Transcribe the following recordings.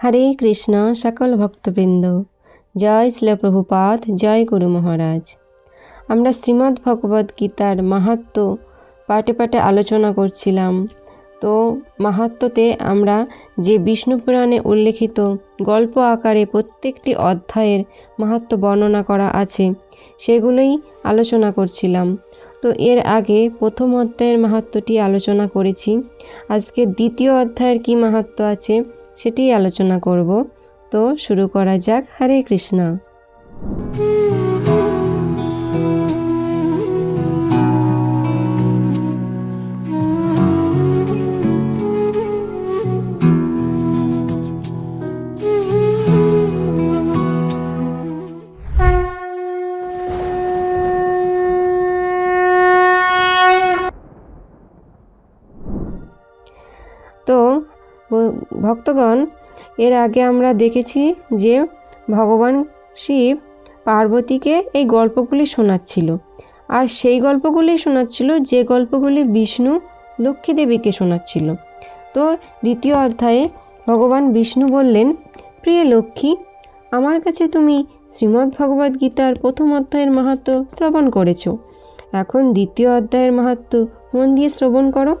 হরে কৃষ্ণ, সকল ভক্তবৃন্দ। জয় শিল প্রভুপাদ, জয় গুরু মহারাজ। আমরা শ্রীমদ্ ভগবদ গীতার মাহাত্ম পাটে পাটে আলোচনা করছিলাম। তো মাহাত্মতে আমরা যে বিষ্ণু পুরাণে উল্লেখিত গল্প আকারে প্রত্যেকটি অধ্যায়ের মাহাত্ম বর্ণনা করা আছে, সেগুলোই আলোচনা করছিলাম। তো এর আগে প্রথম অধ্যায়ের মাহাত্মটি আলোচনা করেছি। আজকে দ্বিতীয় অধ্যায়ের কী মাহাত্ম আছে? সেটি আলোচনা করব। তো শুরু করা যাক। হরে কৃষ্ণ। ভক্তগণ, এর আগে আমরা দেখেছি যে ভগবান শিব পার্বতীকে এই গল্পগুলি শোনাচ্ছিল। আর সেই গল্পগুলি শোনাচ্ছিল যে গল্পগুলি বিষ্ণু লক্ষ্মী দেবীকে শোনাচ্ছিল। তো দ্বিতীয় অধ্যায়ে ভগবান বিষ্ণু বললেন, প্রিয় লক্ষ্মী, আমার কাছে তুমি শ্রীমদ্ ভগবদ্ গীতার প্রথম অধ্যায়ের মাহাত্ম শ্রবণ করেছ। এখন দ্বিতীয় অধ্যায়ের মাহাত্ম মন দিয়ে শ্রবণ করো।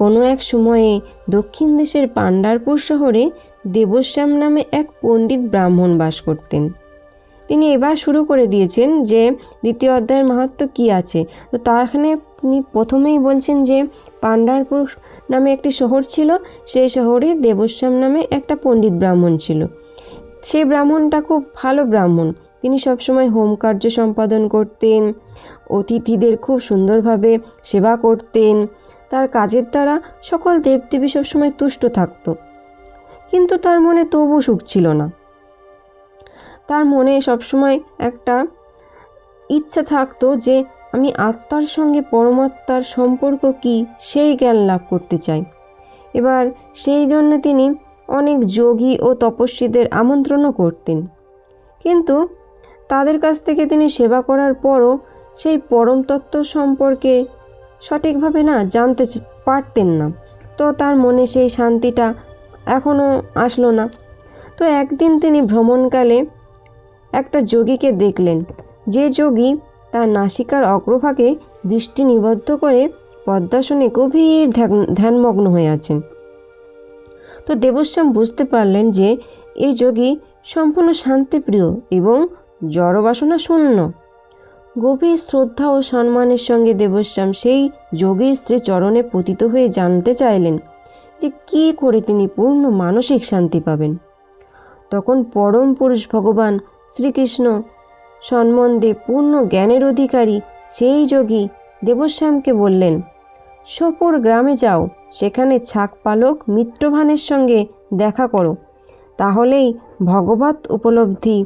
কোনো এক সময়ে দক্ষিণ দেশের পাণ্ডারপুর শহরে দেবশ্যাম নামে এক পণ্ডিত ব্রাহ্মণ বাস করতেন। তিনি এবার শুরু করে দিয়েছেন যে দ্বিতীয় অধ্যায়ের মাহাত্ম কী আছে? তো তারখানে তিনি প্রথমেই বলছেন যে পাণ্ডারপুর নামে একটি শহর ছিল, সেই শহরে দেবশ্যাম নামে একটা পণ্ডিত ব্রাহ্মণ ছিল। সেই ব্রাহ্মণটা খুব ভালো ব্রাহ্মণ। তিনি সবসময় হোম কার্য সম্পাদন করতেন, অতিথিদের খুব সুন্দরভাবে সেবা করতেন। তার কাজের দ্বারা সকল দেবদেবী সবসময় তুষ্ট থাকত। কিন্তু তার মনে তবু সুখ ছিল না। তার মনে সবসময় একটা ইচ্ছা থাকতো যে, আমি আত্মার সঙ্গে পরমাত্মার সম্পর্ক কি, সেই জ্ঞান লাভ করতে চাই। এবার সেই জন্য তিনি অনেক যোগী ও তপস্বীদের আমন্ত্রণও করতেন। কিন্তু তাদের কাছ থেকে তিনি সেবা করার পরও সেই পরম তত্ত্ব সম্পর্কে সঠিকভাবে না জানতে পারতেন না। তো তার মনে সেই শান্তিটা এখনও আসলো না। তো একদিন তিনি ভ্রমণকালে একটা যোগীকে দেখলেন। যে যোগী তার নাসিকার অগ্রভাগে দৃষ্টি নিবদ্ধ করে পদ্মাসনে গভীর ধ্যান- ধ্যানমগ্ন হয়ে আছেন। তো দেবশ্যাম বুঝতে পারলেন যে এই যোগী সম্পূর্ণ শান্তিপ্রিয় এবং জড়বাসনা শূন্য। গভীর শ্রদ্ধা ও সম্মানের সঙ্গে দেবশ্যাম সেই যোগীর শ্রী চরণে পতিত হয়ে জানতে চাইলেন যে কী করে তিনি পূর্ণ মানসিক শান্তি পাবেন। তখন পরম পুরুষ ভগবান শ্রীকৃষ্ণ সম্বন্ধে পূর্ণ জ্ঞানের অধিকারী সেই যোগী দেবশ্যামকে বললেন, সোপর গ্রামে যাও, সেখানে ছাক পালক মিত্রভানের সঙ্গে দেখা করো। তাহলেই ভগবত উপলব্ধি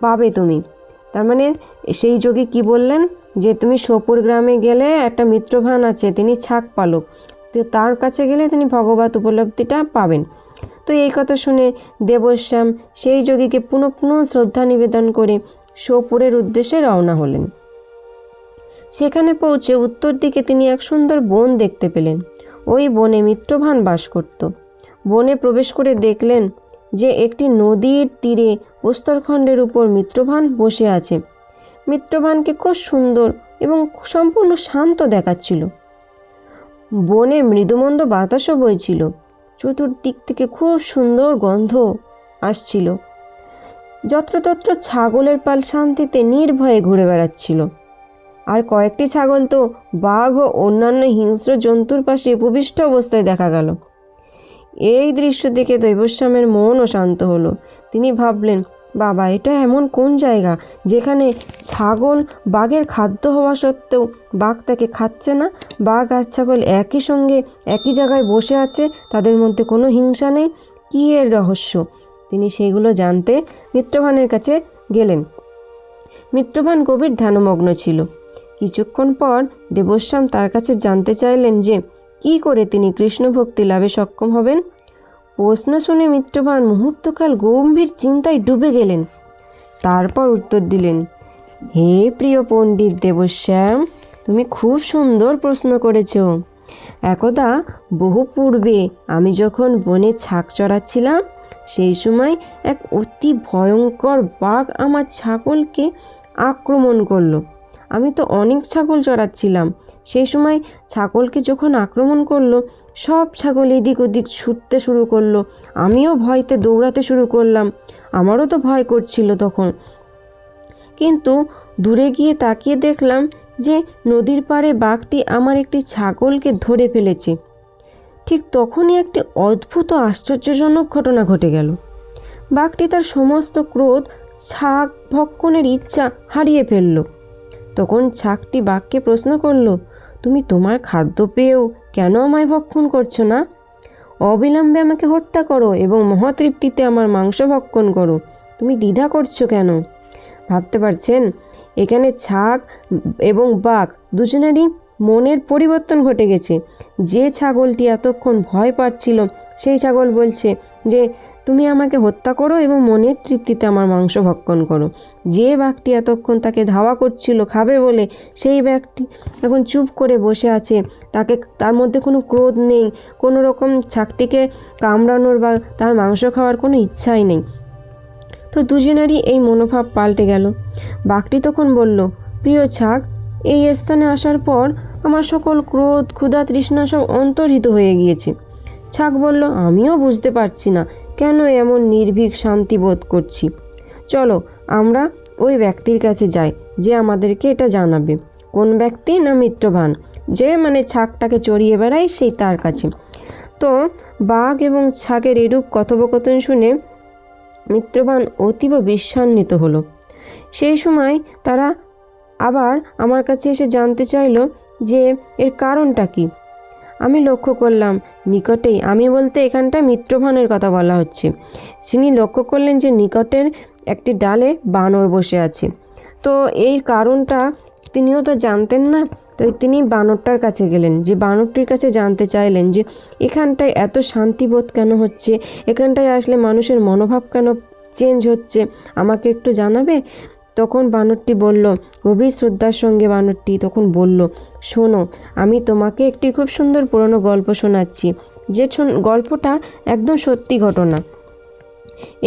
পাবে তুমি। তার মানে সেই যোগী কি বললেন? যে তুমি সোপুর গ্রামে গেলে একটা মিত্রভান আছে, তিনি ছাক পালক। তো তার কাছে গেলে তিনি ভগবত উপলব্ধিটা পাবেন। তো এই কথা শুনে দেবশ্যাম সেই যোগীকে পুনঃ পুনঃ শ্রদ্ধা নিবেদন করে সোপুরের উদ্দেশ্যে রওনা হলেন। সেখানে পৌঁছে উত্তর দিকে তিনি এক সুন্দর বন দেখতে পেলেন। ওই বনে মিত্রভান বাস করত। বনে প্রবেশ করে দেখলেন যে একটি নদীর তীরে প্রস্তরখণ্ডের উপর মিত্রভান বসে আছে। মিত্রভানকে খুব সুন্দর এবং সম্পূর্ণ শান্ত দেখাচ্ছিল। বনে মৃদুমন্দ বাতাসও বইছিল। চতুর্দিক থেকে খুব সুন্দর গন্ধ আসছিল। যত্রতত্র ছাগলের পাল শান্তিতে নির্ভয়ে ঘুরে বেড়াচ্ছিল। আর কয়েকটি ছাগল তো বাঘ ও অন্যান্য হিংস্র জন্তুর পাশে উপবিষ্ট অবস্থায় দেখা গেল। এই দৃশ্য দেখে দৈবশ্যামের মনও শান্ত হলো। তিনি ভাবলেন, বাবা, এটা এমন কোন জায়গা যেখানে ছাগল বাঘের খাদ্য হওয়া সত্ত্বেও বাঘ তাকে খাচ্ছে না? বাঘ আর ছাগল একই সঙ্গে একই জায়গায় বসে আছে, তাদের মধ্যে কোনো হিংসা নেই? কী এর রহস্য? তিনি সেগুলো জানতে মিত্রভানের কাছে গেলেন। মিত্রভান গভীর ধ্যানমগ্ন ছিল। কিছুক্ষণ পর দেবশ্যাম তার কাছে জানতে চাইলেন যে, কি করে তিনি কৃষ্ণ ভক্তি লাভে সক্ষম হবেন? প্রশ্ন শুনে মিত্রভান মুহূর্তকাল গম্ভীর চিন্তায় ডুবে গেলেন। তারপর উত্তর দিলেন, হে প্রিয় পণ্ডিত দেবশ্যাম, তুমি খুব সুন্দর প্রশ্ন করেছ। একদা, বহু পূর্বে আমি যখন বনে ছাক চড়াচ্ছিলাম, সেই সময় এক অতি ভয়ঙ্কর বাঘ আমার ছাগলকে আক্রমণ করল। আমি তো অনেক ছাগল চড়াচ্ছিলাম। সেই সময় ছাগলকে যখন আক্রমণ করল, সব ছাগল এদিক ওদিক ছুটতে শুরু করল। আমিও ভয়তে দৌড়াতে শুরু করলাম। আমারও তো ভয় করছিল তখন। কিন্তু দূরে গিয়ে তাকিয়ে দেখলাম যে নদীর পাড়ে বাঘটি আমার একটি ছাগলকে ধরে ফেলেছে। ঠিক তখনই একটি অদ্ভুত আশ্চর্যজনক ঘটনা ঘটে গেল। বাঘটি তার সমস্ত ক্রোধ, ছাগ ভক্ষণের ইচ্ছা হারিয়ে ফেলল। তখন ছাকটি বাঘকে প্রশ্ন করল, তুমি তোমার খাদ্য পেয়েও কেন আমায় ভক্ষণ করছ না? অবিলম্বে আমাকে হত্যা করো এবং মহাতৃপ্তিতে আমার মাংস ভক্ষণ করো। তুমি দ্বিধা করছ কেন? ভাবতে পারছেন? এখানে ছাগ এবং বাঘ দুজনেরই মনের পরিবর্তন ঘটে গেছে। যে ছাগলটি এতক্ষণ ভয় পাচ্ছিল, সেই ছাগল বলছে যে তুমি আমাকে হত্যা করো এবং মনের তৃপ্তিতে আমার মাংস ভক্ষণ করো। যে বাঘটি এতক্ষণ তাকে ধাওয়া করছিল খাবে বলে, সেই ব্যাগটি এখন চুপ করে বসে আছে। তাকে তার মধ্যে কোনো ক্রোধ নেই, কোনো রকম ছাকটিকে কামড়ানোর বা তার মাংস খাওয়ার কোনো ইচ্ছাই নেই। তো দুজনেরই এই মনোভাব পাল্টে গেল। বাঘটি তখন বলল, প্রিয় ছাগ, এই স্থানে আসার পর আমার সকল ক্রোধ, ক্ষুধা, তৃষ্ণা সব অন্তর্হিত হয়ে গিয়েছে। ছাগ বলল, আমিও বুঝতে পারছি না। কেন এমন নির্ভীক শান্তি বোধ করছি? চলো, আমরা ওই ব্যক্তির কাছে যাই, যে আমাদেরকে এটা জানাবে। কোন ব্যক্তি না মিত্রবান? যে মানে ছাগটাকে চড়িয়ে বেড়ায় সেই তার কাছে। তো, বাঘ এবং ছাগের এরূপ কথোপকথন শুনে মিত্রবান অতীব বিস্মান্বিত হলো। সেই সময় তারা আবার আমার কাছে এসে জানতে চাইলো যে এর কারণটা কি। আমি লক্ষ্য করলাম, নিকটেই আমি বলতে এখানটা মিত্রভানের কথা বলা হচ্ছে। তিনি লক্ষ্য করলেন যে নিকটের একটি ডালে বানর বসে আছে। তো এই কারণটা তিনিও তো জানতেন না, তো তিনি বানরটার কাছে গেলেন, যে বানরটির কাছে জানতে চাইলেন যে এখানটায় এত শান্তিবোধ কেন হচ্ছে? এখানটায় আসলে মানুষের মনোভাব কেন চেঞ্জ হচ্ছে? আমাকে একটু জানাবে? তখন বানরটি বলল, গভীর শ্রদ্ধার সঙ্গে বানরটি তখন বলল, শোনো, আমি তোমাকে একটি খুব সুন্দর পুরনো গল্প শোনাচ্ছি, যে গল্পটা একদম সত্যি ঘটনা।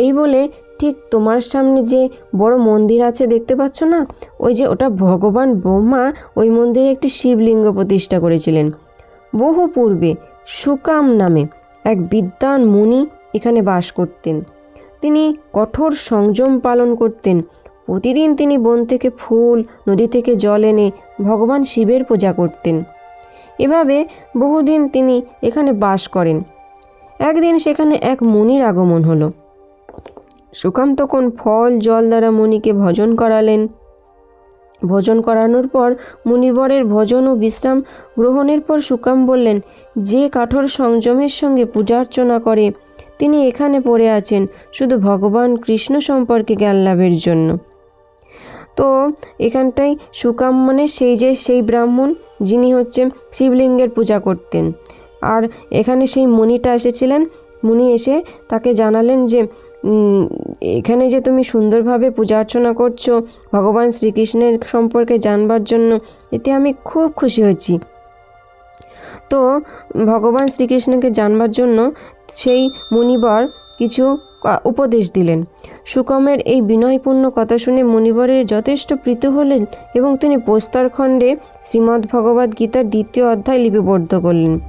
এই বলে ঠিক তোমার সামনে যে বড় মন্দির আছে দেখতে পাচ্ছ না, ওই যে ওটা ভগবান ব্রহ্মা ওই মন্দিরে একটি শিবলিঙ্গ প্রতিষ্ঠা করেছিলেন। বহু পূর্বে সুকাম নামে এক বিদ্বান মুনি এখানে বাস করতেন। তিনি কঠোর সংযম পালন করতেন প্রতিদিন তিনি বন থেকে ফুল, নদী থেকে জল এনে ভগবান শিবের পূজা করতেন। এভাবে বহুদিন তিনি এখানে বাস করেন। একদিন সেখানে এক মুনির আগমন হলো। সুকাম তখন ফল, জল দ্বারা মুনিকে ভজন করালেন। ভোজন করানোর পর মুনিবরের ভোজন ও বিশ্রাম গ্রহণের পর সুকাম বললেন, যে কাঠোর সংযমের সঙ্গে পূজা অর্চনা করে, তিনি এখানে পড়ে আছেন, শুধু ভগবান কৃষ্ণ সম্পর্কে জ্ঞান লাভের জন্য। তো এখানটায় সুকাম মানে সেই যে, সেই ব্রাহ্মণ যিনি হচ্ছে শিবলিঙ্গের পূজা করতেন। আর এখানে সেই মুনিটা এসেছিলেন। মুনি এসে তাকে জানালেন যে এখানে যে তুমি সুন্দরভাবে পূজা অর্চনা করছ, ভগবান শ্রীকৃষ্ণের সম্পর্কে জানবার জন্য, এতে আমি খুব খুশি হয়েছি। তো ভগবান শ্রীকৃষ্ণকে জানবার জন্য সেই মুনিবর কিছু উপদেশ দিলেন। সুকমের এই বিনয়পূর্ণ কথা শুনে মুনিবরের যথেষ্ট প্রীত হলেন এবং তিনি প্রস্তরখণ্ডে শ্রীমদ্ ভগবদ্ গীতার দ্বিতীয় অধ্যায় লিপিবদ্ধ করলেন।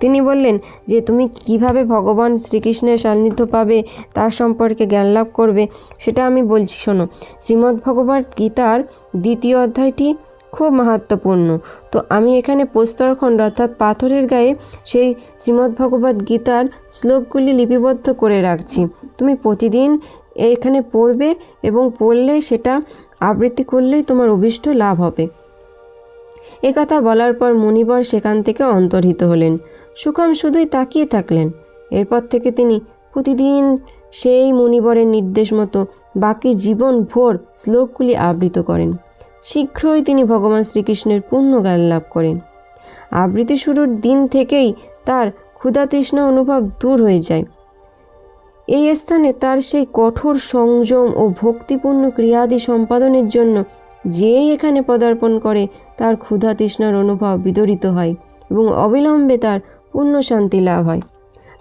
তিনি বললেন যে, তুমি কীভাবে ভগবান শ্রীকৃষ্ণের সান্নিধ্য পাবে, তার সম্পর্কে জ্ঞান লাভ করবে, সেটা আমি বলছি। শোনো শ্রীমদ্ ভগবদ্ গীতার দ্বিতীয় অধ্যায়টি খুব মাহাত্মপূর্ণ তো আমি এখানে প্রস্তরখণ্ড অর্থাৎ পাথরের গায়ে সেই শ্রীমদ্ ভগবদ্ গীতার শ্লোকগুলি লিপিবদ্ধ করে রাখছি। তুমি প্রতিদিন এখানে পড়বে এবং পড়লে সেটা আবৃত্তি করলেই তোমার অভিষ্ট লাভ হবে। এ কথা বলার পর মুনিবর সেখান থেকে অন্তর্হিত হলেন। সুকাম শুধুই তাকিয়ে থাকলেন। এরপর থেকে তিনি প্রতিদিন সেই মুনিবরের নির্দেশ মতো বাকি জীবন ভোর শ্লোকগুলি আবৃত করেন। শীঘ্রই তিনি ভগবান শ্রীকৃষ্ণের পূর্ণ জ্ঞান লাভ করেন। আবৃত্তি শুরুর দিন থেকেই তার ক্ষুধা তৃষ্ণা অনুভব দূর হয়ে যায়। এই স্থানে তার সেই কঠোর সংযম ও ভক্তিপূর্ণ ক্রিয়াদি সম্পাদনের জন্য যেই এখানে পদার্পণ করে, তার ক্ষুধা তৃষ্ণার অনুভব বিদরিত হয় এবং অবিলম্বে তার পূর্ণ শান্তি লাভ হয়।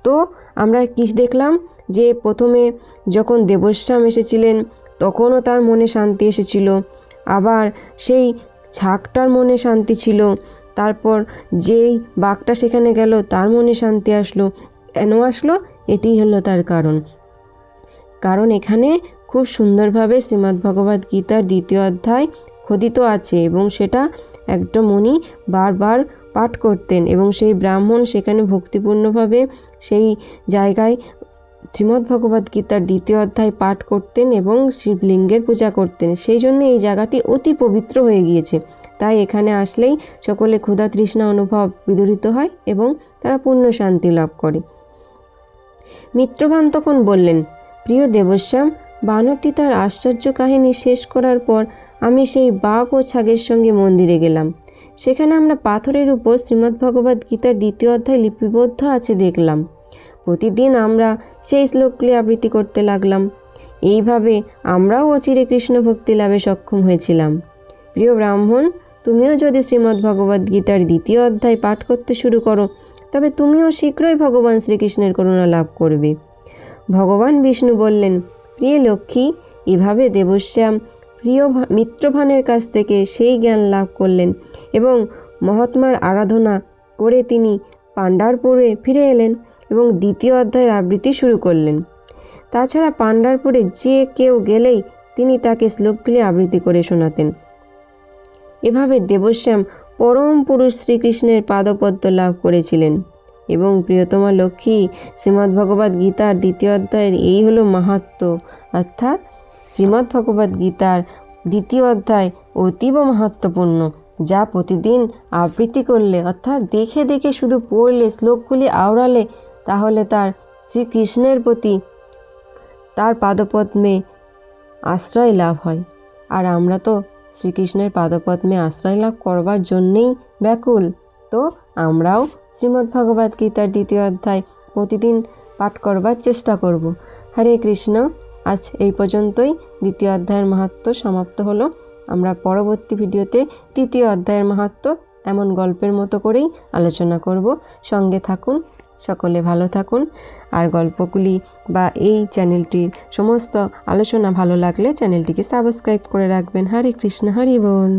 তো, আমরা কি দেখলাম যে প্রথমে যখন দেবশ্যাম এসেছিলেন, তখনও তার মনে শান্তি এসেছিল। আবার সেই ছাগটার মনে শান্তি ছিল। তারপর যেই বাঘটা সেখানে গেল, তার মনে শান্তি আসলো। কেন আসলো? এটি হলো তার কারণ। কারণ এখানে খুব সুন্দরভাবে শ্রীমদ্ ভগবদ্ গীতার দ্বিতীয় অধ্যায় খোদিত আছে এবং সেটা একদম উনি বারবার পাঠ করতেন এবং সেই ব্রাহ্মণ সেখানে ভক্তিপূর্ণভাবে সেই জায়গায় শ্রীমদ্ ভগবদ্ গীতার দ্বিতীয় অধ্যায় পাঠ করতেন এবং শিবলিঙ্গের পূজা করতেন। সেই জন্য এই জায়গাটি অতি পবিত্র হয়ে গিয়েছে। তাই এখানে আসলেই সকলে ক্ষুধা তৃষ্ণা অনুভব বিদরিত হয় এবং তারা পূর্ণ শান্তি লাভ করে। মিত্রভান তখন বললেন, প্রিয় দেবশ্যাম, বানরটি তার আশ্চর্য কাহিনী শেষ করার পর আমি সেই বাঘ ও ছাগের সঙ্গে মন্দিরে গেলাম। সেখানে আমরা পাথরের উপর শ্রীমদ্ ভগবদ্ গীতার দ্বিতীয় অধ্যায় লিপিবদ্ধ আছে দেখলাম। প্রতিদিন আমরা সেই শ্লোকগুলি আবৃত্তি করতে লাগলাম। এইভাবে আমরাও অচিরে কৃষ্ণ ভক্তি লাভে সক্ষম হয়েছিলাম। প্রিয় ব্রাহ্মণ, তুমিও যদি শ্রীমদ্ ভগবদ্ গীতার দ্বিতীয় অধ্যায় পাঠ করতে শুরু করো, তবে তুমিও শীঘ্রই ভগবান শ্রীকৃষ্ণের করুণা লাভ করবে। ভগবান বিষ্ণু বললেন, প্রিয় লক্ষ্মী, এভাবে দেবশ্যাম প্রিয় মিত্রভানের কাছ থেকে সেই জ্ঞান লাভ করলেন এবং মহাত্মার আরাধনা করে তিনি পাণ্ডারপুরে ফিরে এলেন। এবং দ্বিতীয় অধ্যায়ের আবৃত্তি শুরু করলেন। তাছাড়া পাণ্ডারপুরে যে কেউ গেলেই তিনি তাকে শ্লোকগুলি আবৃত্তি করে শোনাতেন। এভাবে দেবশ্যাম পরম পুরুষ শ্রীকৃষ্ণের পাদপদ্ম লাভ করেছিলেন এবং প্রিয়তমা লক্ষ্মী শ্রীমদ্ ভগবদ্ গীতার দ্বিতীয় অধ্যায়ের এই হলো মাহাত্ম অর্থাৎ শ্রীমদ্ ভগবদ্ গীতার দ্বিতীয় অধ্যায় অতীব মাহাত্মপূর্ণ যা প্রতিদিন আবৃত্তি করলে, অর্থাৎ দেখে দেখে শুধু পড়লে, শ্লোকগুলি আওড়ালে তাহলে তার শ্রীকৃষ্ণের প্রতি তার পাদপদ্মে আশ্রয় লাভ হয়। আর আমরা তো শ্রীকৃষ্ণের পাদপদ্মে আশ্রয় লাভ করবার জন্যেই ব্যাকুল। তো আমরাও শ্রীমদ্ ভগবদ্ গীতার দ্বিতীয় অধ্যায় প্রতিদিন পাঠ করবার চেষ্টা করব। হরে কৃষ্ণ, আজ এই পর্যন্তই। দ্বিতীয় অধ্যায়ের মাহাত্ম সমাপ্ত হলো। আমরা পরবর্তী ভিডিওতে তৃতীয় অধ্যায়ের মাহাত্ম এমন গল্পের মতো করেই আলোচনা করব। সঙ্গে থাকুন। সকলে ভালো থাকুন। আর গল্পগুলি বা এই চ্যানেলটির সমস্ত আলোচনা ভালো লাগলে চ্যানেলটিকে সাবস্ক্রাইব করে রাখবেন। হরে কৃষ্ণ, হরি বল।